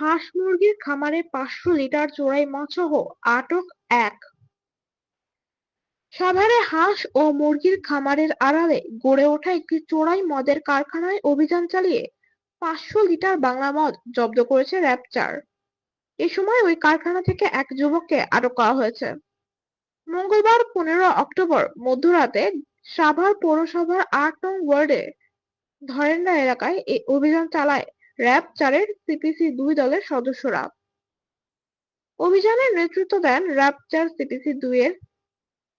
হাঁস মুরগির খামারে পাঁচশো লিটার চোরাই মদসহ আটক এক। সাভারে হাঁস ও মুরগির খামারের আড়ালে গড়ে ওঠা একটি চোরাই মদের কারখানায় অভিযান চালিয়ে পাঁচশো লিটার বাংলা মদ জব্দ করেছে র্যাব চার এ সময় ওই কারখানা থেকে এক যুবককে আটক করা হয়েছে। মঙ্গলবার পনেরো অক্টোবর মধ্যরাতে সাভার পৌরসভার আট নং ওয়ার্ডে ধরেন্ডা এলাকায় এই অভিযান চালায় র্যাব চারের সিপিসি দুই দলের সদস্যরা। অভিযানের নেতৃত্ব দেন র্যাব চার সিপিসি দুই এর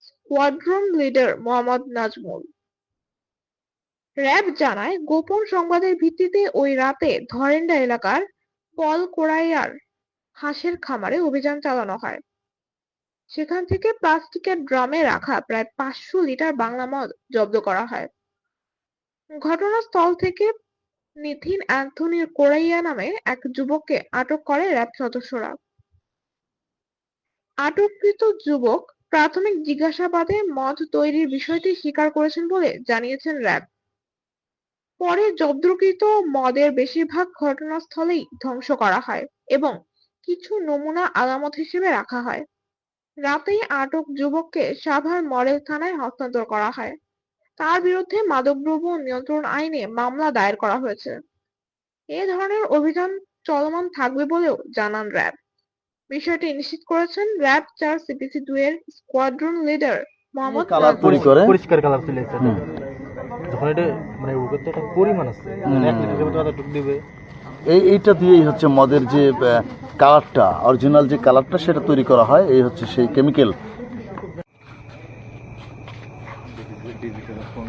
squadron leader Mohammad Nazmul. RAB জানায়, গোপন সংবাদের ভিত্তিতে ওই রাতে ধরেন্ডা এলাকার পল কোরাইয়ার হাঁসের খামারে অভিযান চালানো হয়। সেখান থেকে প্লাস্টিকের ড্রামে রাখা প্রায় পাঁচশো লিটার বাংলা মদ জব্দ করা হয়। ঘটনাস্থল থেকে নিথিন অ্যান্থনি কোরাইয়া নামে এক যুবককে আটক করে র্যাব সদস্যরা। আটককৃত যুবক প্রাথমিক জিজ্ঞাসাবাদে মদ তৈরির বিষয়টি স্বীকার করেছেন বলে জানিয়েছেন র্যাব। পরে জব্দকৃত মদের বেশিরভাগ ঘটনাস্থলেই ধ্বংস করা হয় এবং কিছু নমুনা আলামত হিসেবে রাখা হয়। রাতেই আটক যুবককে সাভার মডেল থানায় হস্তান্তর করা হয়। তার বিরুদ্ধে মাদকদ্রব্য নিয়ন্ত্রণ আইনে মামলা দায়ের করা হয়েছে। এ ধরনের অভিযান চলমান থাকবে বলেও জানান র্যাব। বিষয়টি নিশ্চিত করেছেন র্যাব চার সিপিসি দুই এর স্কোয়াড্রন লিডার মোহাম্মদ পরিষ্কার কালার চলে যখন এটা মানে একটা পরিমাণ আছে মানে এক লিটারের মতো আদা দিবে। এই এইটা দিয়েই হচ্ছে মদের যে কালারটা অরিজিনাল যে কালারটা সেটা তৈরি করা হয় এই হচ্ছে সেই কেমিক্যাল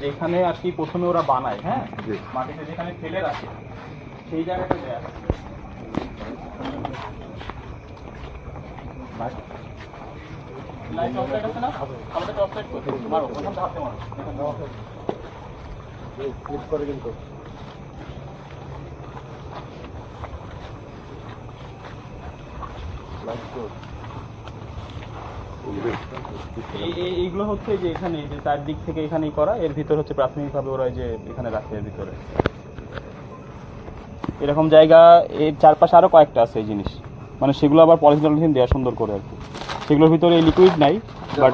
যেখানে আর কি প্রথমে ওরা বানায় হ্যাঁ? মাটিতে যেখানে ফেলে রাখে সেই জায়গাটা দেয়া লাইট অফলাইট আছে না? এইগুলো হচ্ছে যে এখানে যে চারদিক থেকে এখানেই করা এর ভিতর হচ্ছে প্রাথমিকভাবে ওরা যে এখানে রাখে এর ভিতরে। এরকম জায়গা এর চারপাশে আরও কয়েকটা আছে এই জিনিস। মানে সেগুলো আবার পলিথিন টলিথিন দেওয়া সুন্দর করে আর কি। সেগুলোর ভিতরে এই লিকুইড নাই বাট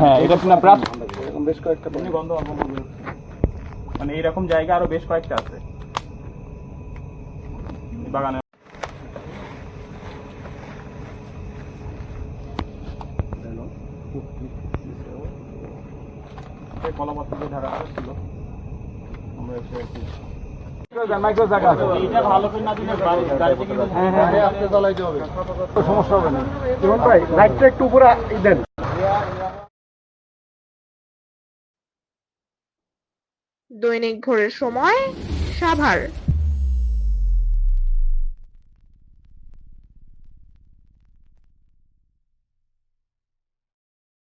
হ্যাঁ এটা না প্রাথ বেশ কয়েকটা হচ্ছে। মানে এইরকম জায়গা আরও বেশ কয়েকটা আছে। এই বাগানে এই কলাপাতা ধারা ঢাকা ছিল আমরা এসে আর কি এইটা ভালো না দিলে গাড়ি- গাড়িতে কিন্তু সমস্যা দৈনিক ভোরের সময় সাভার।